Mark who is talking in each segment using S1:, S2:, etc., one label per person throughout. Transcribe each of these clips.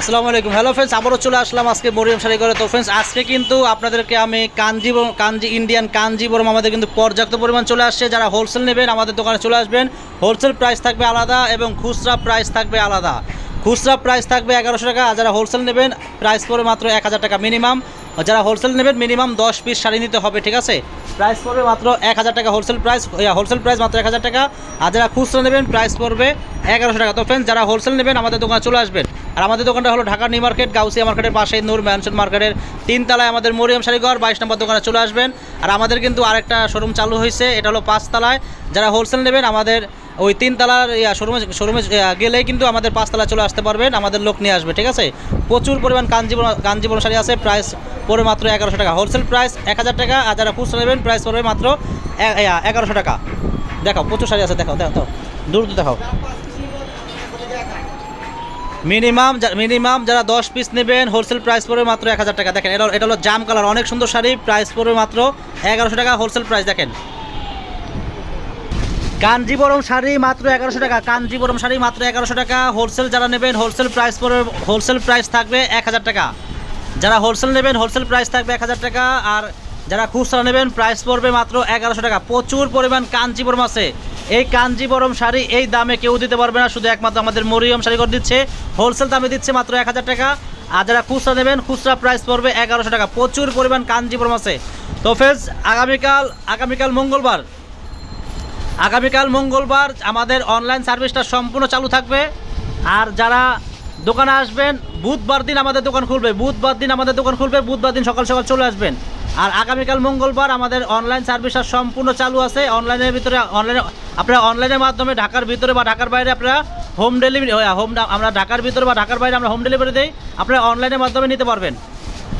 S1: আসসালামু আলাইকুম। Hello friends আবারও চলে আসলাম আজকে মরিয়াম শাড়ি করে তো ফ্রেন্ডস আজকে কিন্তু আপনাদেরকে আমি কাঞ্জি কাঞ্জি ইন্ডিয়ান কাঞ্জিবরম আমাদের কিন্তু পর্যাপ্ত পরিমাণ চলে আসছে। যারা হোলসেল নেবেন, আমাদের দোকানে চলে আসবেন। হোলসেল প্রাইস থাকবে আলাদা এবং খুচরা প্রাইস থাকবে আলাদা। খুচরা প্রাইস থাকবে এগারোশো টাকা। আর যারা হোলসেল নেবেন প্রাইস পড়বে মাত্র এক হাজার টাকা মিনিমাম যারা হোলসেল নেবেন মিনিমাম দশ পিস শাড়ি নিতে হবে, ঠিক আছে? প্রাইস পড়বে মাত্র এক হাজার টাকা হোলসেল প্রাইস হোলসেল প্রাইস মাত্র এক হাজার টাকা। আর যারা খুচরা নেবেন প্রাইস পড়বে এগারোশো টাকা। তো ফ্রেন্ডস যারা হোলসেল নেবেন, আমাদের দোকানে চলে আসবেন। আর আমাদের দোকানটা হলো ঢাকা নিউ মার্কেট, গাউসিয়া মার্কেটের পাশে, নূর ম্যানশন মার্কেটের তিনতলায় আমাদের মরিয়াম শাড়িঘর, বাইশ নম্বর দোকানে চলে আসবেন। আর আমাদের কিন্তু আরেকটা শোরুম চালু হয়েছে, এটা হলো পাঁচতলায়। যারা হোলসেল নেবেন, আমাদের ওই তিনতলার শোরুমে শোরুমে গেলেই কিন্তু আমাদের পাঁচতলা চলে আসতে পারবেন, আমাদের লোক নিয়ে আসবে, ঠিক আছে? প্রচুর পরিমাণ কাঞ্জিবরম কাঞ্জিবরম শাড়ি আছে প্রাইস পড়বে মাত্র এগারোশো টাকা। হোলসেল প্রাইস এক হাজার টাকা, আর যারা খুচরা নেবেন প্রাইস পড়বে মাত্র এগারোশো টাকা। দেখাও, প্রচুর শাড়ি আছে, দেখাও দেখাও দূর দেখাও। মিনিমাম মিনিমাম যারা দশ পিস নেবেন হোলসেল প্রাইস পড়বে মাত্র এক হাজার টাকা। দেখেন, এটা এটা হলো জাম কালার অনেক সুন্দর শাড়ি প্রাইস পড়বে মাত্র এগারোশো টাকা হোলসেল প্রাইস দেখেন। কাঞ্জিবরম শাড়ি মাত্র এগারোশো টাকা। কাঞ্জিবরম শাড়ি মাত্র এগারোশো টাকা। হোলসেল যারা নেবেন হোলসেল প্রাইস পড়বে হোলসেল প্রাইস থাকবে এক হাজার টাকা। যারা হোলসেল নেবেন হোলসেল প্রাইস থাকবে এক হাজার টাকা। আর যারা খুচরা নেবেন প্রাইস পড়বে মাত্র এগারোশো টাকা। প্রচুর পরিমাণ কাঞ্জিবরম আছে। এই কাঞ্জিবরম শাড়ি এই দামে কেউ দিতে পারবে না। শুধু একমাত্র আমাদের মরিয়ম শাড়ি করে দিচ্ছে। হোলসেল দামে দিচ্ছে মাত্র এক হাজার টাকা। আর যারা খুচরা নেবেন, খুচরা প্রাইস পড়বে এগারোশো টাকা। প্রচুর পরিমাণ কাঞ্জিবরম আছে। তো ফ্রেন্ডস আগামীকাল আগামীকাল মঙ্গলবার আগামীকাল মঙ্গলবার আমাদের অনলাইন সার্ভিসটা সম্পূর্ণ চালু থাকবে। আর যারা দোকানে আসবেন, বুধবার দিন আমাদের দোকান খুলবে। বুধবার দিন আমাদের দোকান খুলবে, বুধবার দিন সকাল সকাল চলে আসবেন। আর আগামীকাল মঙ্গলবার আমাদের অনলাইন সার্ভিসটা সম্পূর্ণ চালু আছে। অনলাইনের ভিতরে অনলাইনে আপনারা অনলাইনের মাধ্যমে ঢাকার ভিতরে বা ঢাকার বাইরে আপনারা হোম ডেলিভারি হোম আমরা ঢাকার ভিতরে বা ঢাকার বাইরে আমরা হোম ডেলিভারি দিই, আপনারা অনলাইনের মাধ্যমে নিতে পারবেন।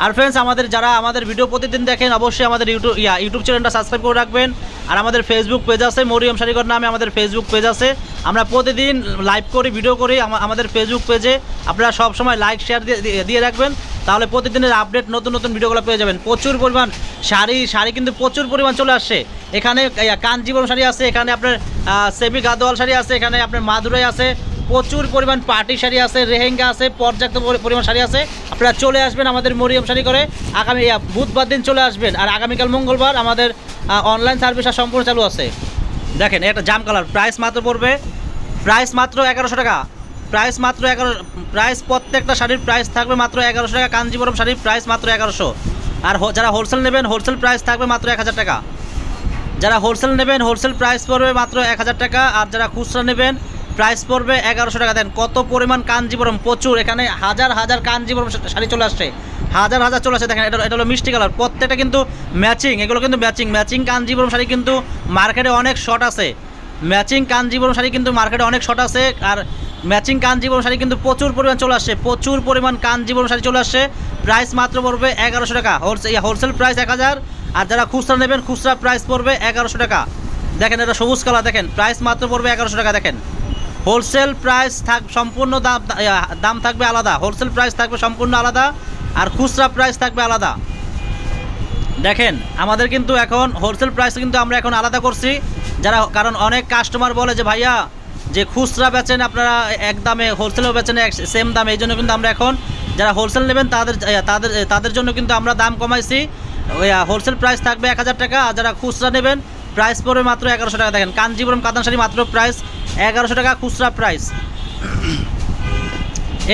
S1: আর ফ্রেন্ডস আমাদের যারা আমাদের ভিডিও প্রতিদিন দেখেন, অবশ্যই আমাদের ইউটিউব, ইয়া, ইউটিউব চ্যানেলটা সাবস্ক্রাইব করে রাখবেন। আর আমাদের ফেসবুক পেজ আছে, মরিয়ম শাড়িঘর নামে আমাদের ফেসবুক পেজ আছে। আমরা প্রতিদিন লাইভ করি ভিডিও করি আমাদের ফেসবুক পেজে আপনারা সব সময় লাইক শেয়ার দিয়ে রাখবেন। তাহলে প্রতিদিনের আপডেট নতুন নতুন ভিডিওগুলো পেয়ে যাবেন। প্রচুর পরিমাণ শাড়ি শাড়ি কিন্তু প্রচুর পরিমাণ চলে আসছে। এখানে কাঞ্জিবরম শাড়ি আছে, এখানে আপনার সেবি গাদোয়াল শাড়ি আছে, এখানে আপনার মাদুরাই আছে প্রচুর পরিমাণ পার্টি শাড়ি আছে, রেহেঙ্গা আছে, পর্যাপ্ত পরি- পরিমাণ শাড়ি আছে। আপনারা চলে আসবেন আমাদের মরিয়ম শাড়ি করে আগামী বুধবার দিন চলে আসবেন। আর আগামীকাল মঙ্গলবার আমাদের অনলাইন সার্ভিসটা সম্পূর্ণ চালু আছে। দেখেন, এটা জাম কালার প্রাইস মাত্র পড়বে। প্রাইস মাত্র এগারোশো টাকা। প্রাইস মাত্র এগারো প্রাইস প্রত্যেকটা শাড়ির প্রাইস থাকবে মাত্র এগারোশো টাকা। কাঞ্জিবরম শাড়ির প্রাইস মাত্র এগারোশো। আর যারা হোলসেল নেবেন হোলসেল প্রাইস থাকবে মাত্র এক হাজার টাকা। যারা হোলসেল নেবেন হোলসেল প্রাইস পড়বে মাত্র এক হাজার টাকা। আর যারা খুচরা নেবেন প্রাইস পড়বে এগারোশো টাকা। দেন কত পরিমাণ কাঞ্জিবরম? প্রচুর। এখানে হাজার হাজার কাঞ্জিবরম শাড়ি চলে আসছে। হাজার হাজার চলে আসছে। দেখেন, এটা এটা হলো মিষ্টি কালার। প্রত্যেকটা কিন্তু ম্যাচিং। এগুলো কিন্তু ম্যাচিং। ম্যাচিং কাঞ্জিবরম শাড়ি কিন্তু মার্কেটে অনেক শর্ট আছে। ম্যাচিং কাঞ্জিবরম শাড়ি কিন্তু মার্কেটে অনেক শর্ট আছে। আর ম্যাচিং কাঞ্জিবরম শাড়ি কিন্তু প্রচুর পরিমাণ চলে আসছে। প্রচুর পরিমাণ কাঞ্জিবরম শাড়ি চলে আসছে। প্রাইস মাত্র পড়বে এগারোশো টাকা। হোলসেল হোলসেল প্রাইস এক হাজার। আর যারা খুচরা নেবেন, খুচরা প্রাইস পড়বে এগারোশো টাকা। দেখেন, এটা সবুজ কালার। দেখেন, প্রাইস মাত্র পড়বে এগারোশো টাকা। দেখেন। হোলসেল প্রাইস থাক সম্পূর্ণ দাম দাম থাকবে আলাদা। হোলসেল প্রাইস থাকবে সম্পূর্ণ আলাদা আর খুচরা প্রাইস থাকবে আলাদা। দেখেন, আমাদের কিন্তু এখন হোলসেল প্রাইস কিন্তু আমরা এখন আলাদা করছি। যারা, কারণ অনেক কাস্টমার বলে যে, ভাইয়া, যে খুচরা বেচেন আপনারা এক দামে, হোলসেলও বেচেন এক সেম দামে। এই জন্য কিন্তু আমরা এখন, যারা হোলসেল নেবেন, তাদের তাদের তাদের জন্য কিন্তু আমরা দাম কমাইছি। হোলসেল প্রাইস থাকবে এক হাজার টাকা আর যারা খুচরা নেবেন প্রাইস পড়বে মাত্র এগারোশো টাকা। দেখেন কাঞ্জিপুরম কাতান শাড়ি মাত্র প্রাইস এগারোশো টাকা, খুচরা প্রাইস।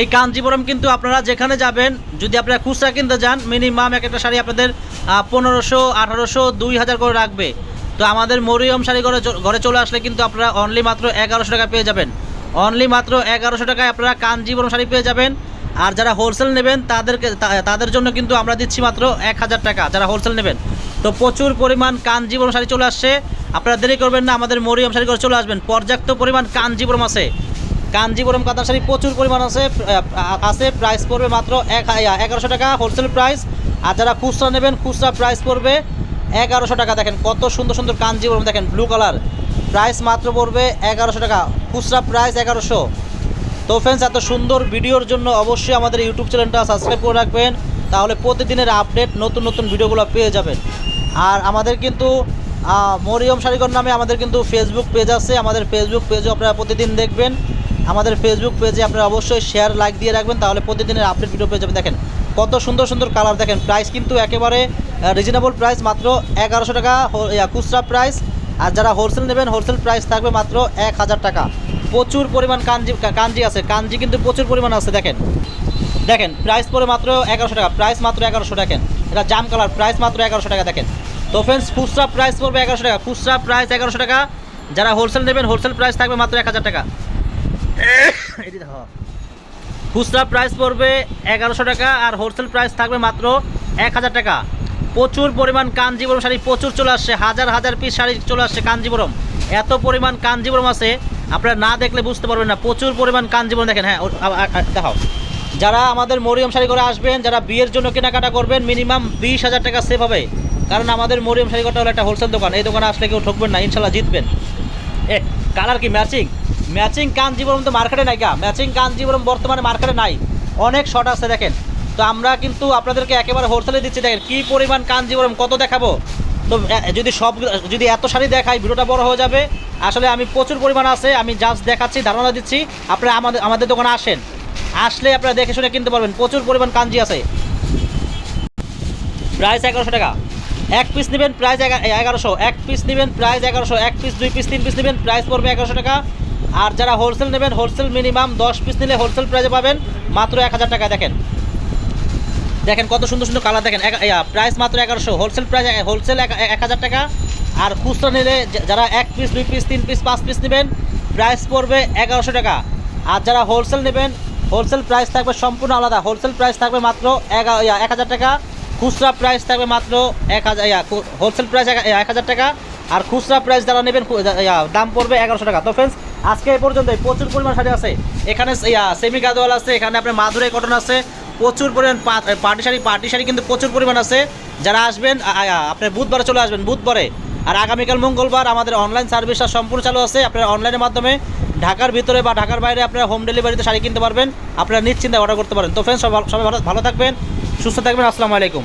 S1: এই কাঞ্জিপুরম কিন্তু আপনারা যেখানে যাবেন, যদি আপনারা খুচরা কিনতে যান, মিনিমাম এক একটা শাড়ি আপনাদের পনেরোশো, আঠারোশো, দুই হাজার করে রাখবে। তো আমাদের মরিয়ম শাড়ি ঘরে ঘরে চলে আসলে কিন্তু আপনারা অনলি মাত্র এগারোশো টাকা পেয়ে যাবেন। অনলি মাত্র এগারোশো টাকায় আপনারা কাঞ্জিপুরম শাড়ি পেয়ে যাবেন। আর যারা হোলসেল নেবেন, তাদেরকে তাদের জন্য কিন্তু আমরা দিচ্ছি মাত্র এক হাজার টাকা। যারা হোলসেল নেবেন তো প্রচুর পরিমাণ কাঞ্জিপুরম শাড়ি চলে আসছে। আপনারা দেরি করবেন না, আমাদের মরিয়ম শাড়ি ঘরে চলে আসবেন। পর্যাপ্ত পরিমাণ কাঞ্জিপুরম আছে। কাঞ্জিপুরম কাতান শাড়ি প্রচুর পরিমাণ আছে আছে। প্রাইস পড়বে মাত্র এক এগারোশো টাকা হোলসেল প্রাইস আর যারা খুচরা নেবেন, খুচরা প্রাইস পড়বে এগারোশো টাকা। দেখেন কত সুন্দর সুন্দর কাঞ্জিপুরম দেখেন ব্লু কালার প্রাইস মাত্র পড়বে এগারোশো টাকা। খুচরা প্রাইস এগারোশো। তো ফ্রেন্ডস এত সুন্দর ভিডিওর জন্য অবশ্যই আমাদের ইউটিউব চ্যানেলটা সাবস্ক্রাইব করে রাখবেন। তাহলে প্রতিদিনের আপডেট নতুন নতুন ভিডিওগুলো পেয়ে যাবেন। আর আমাদের কিন্তু মরিয়ম শাড়িঘর নামে আমাদের কিন্তু ফেসবুক পেজ আছে। আমাদের ফেসবুক পেজও আপনারা প্রতিদিন দেখবেন। আমাদের ফেসবুক পেজে আপনারা অবশ্যই শেয়ার লাইক দিয়ে রাখবেন। তাহলে প্রতিদিনের আপডেট ভিডিও পেয়ে যাবেন। দেখেন, কত সুন্দর সুন্দর কালার দেখেন। প্রাইস কিন্তু একেবারে রিজনেবল প্রাইস মাত্র এগারোশো টাকা খুচরা প্রাইস আর যারা হোলসেল নেবেন হোলসেল প্রাইস থাকবে মাত্র এক হাজার টাকা। প্রচুর পরিমাণ কাঞ্জি কাঞ্জি আছে। কাঞ্জি কিন্তু প্রচুর পরিমাণ আছে, দেখেন। দেখেন প্রাইস পড়ে মাত্র এগারোশো টাকা প্রাইস মাত্র এগারোশো, দেখেন। এটা জাম কালার প্রাইস মাত্র এগারোশো টাকা, দেখেন। তো ফ্রেন্ডস খুচরা প্রাইস পড়বে এগারোশো টাকা, খুচরা প্রাইস এগারোশো টাকা। যারা হোলসেল নেবেন হোলসেল প্রাইস থাকবে মাত্র এক হাজার টাকা। খুচরা প্রাইস পড়বে এগারোশো টাকা আর হোলসেল প্রাইস থাকবে মাত্র এক হাজার টাকা। প্রচুর পরিমাণ কাঞ্জিবরম শাড়ি প্রচুর চলে আসছে, হাজার হাজার পিস শাড়ি চলে আসছে কাঞ্জিবরম। এত পরিমাণ কাঞ্জিবরম আছে, আপনারা না দেখলে বুঝতে পারবেন না, প্রচুর পরিমাণ কাঞ্জিবরম, দেখেন হ্যাঁ দেখাও। যারা আমাদের মরিয়ম শাড়ি করে আসবেন, যারা বিয়ের জন্য কেনাকাটা করবেন, মিনিমাম বিশ হাজার টাকা সেভ হবে। কারণ আমাদের মরিয়ম শাড়ি ঘরটা হলো একটা হোলসেল দোকান। এই দোকানে আসলে কেউ ঠকবেন না, ইনশাল্লাহ জিতবেন। এ কালার কি? ম্যাচিং ম্যাচিং কাঞ্জিবরম তো মার্কেটে নাই গা। ম্যাচিং কাঞ্জিবরম বর্তমানে মার্কেটে নাই। অনেক শর্ট আছে, দেখেন। তো আমরা কিন্তু আপনাদেরকে একেবারে হোলসেলে দিচ্ছি। দেখেন, কী পরিমাণ কাঞ্জিবরম কত দেখাবো? তো যদি সব, যদি এত শাড়ি দেখাই, ভিডিওটা বড় হয়ে যাবে। আসলে আমি প্রচুর পরিমাণ আছে, আমি জাস্ট দেখাচ্ছি, ধারণা দিচ্ছি। আপনারা আমাদের আমাদের দোকানে আসেন। আসলে আপনারা দেখে শুনে কিনতে পারবেন। প্রচুর পরিমাণ কাঞ্জি আছে। প্রাইস এগারোশো টাকা। এক পিস নেবেন, প্রাইস এগারোশো। এক পিস নেবেন, প্রাইস এগারোশো। এক পিস দুই পিস তিন পিস নেবেন, প্রাইস পড়বে এগারোশো টাকা। আর যারা হোলসেল নেবেন হোলসেল মিনিমাম দশ পিস নিলে হোলসেল প্রাইসে পাবেন মাত্র এক হাজার টাকা দেখেন। দেখেন কত সুন্দর সুন্দর কালার দেখেন। প্রাইস মাত্র এগারোশো। হোলসেল প্রাইস হোলসেল এক হাজার টাকা। আর খুচরা নিলে যারা এক পিস দুই পিস তিন পিস পাঁচ পিস নেবেন প্রাইস পড়বে এগারোশো টাকা। আর যারা হোলসেল নেবেন হোলসেল প্রাইস থাকবে সম্পূর্ণ আলাদা। হোলসেল প্রাইস থাকবে মাত্র এক হাজার টাকা। খুচরা প্রাইস থাকবে মাত্র এক হাজার হোলসেল প্রাইস এক হাজার টাকা। আর খুচরা প্রাইস যারা নেবেন দাম পড়বে এগারোশো টাকা। তো ফ্রেন্ডস আজকে এই পর্যন্ত প্রচুর পরিমাণ শাড়ি আছে। এখানে সেমি গাদোয়াল আছে, এখানে আপনার মাদুরাই কটন আছে। প্রচুর পরিমাণ পার্টি শাড়ি পার্টি শাড়ি কিন্তু প্রচুর পরিমাণ আছে। যারা আসবেন, আ- আ- আপনার বুধবারে চলে আসবেন, বুধবারে। আর আগামীকাল মঙ্গলবার আমাদের অনলাইন সার্ভিসটা সম্পূর্ণ চালু আছে। আপনারা অনলাইনের মাধ্যমে ঢাকার ভিতরে বা ঢাকার বাইরে আপনারা হোম ডেলিভারিতে শাড়ি কিনতে পারবেন। আপনারা নিশ্চিন্তে অর্ডার করতে পারেন। তো ফ্রেন্ডস সবাই ভালো- থাকবেন, সুস্থ থাকবেন। আসসালামু আলাইকুম।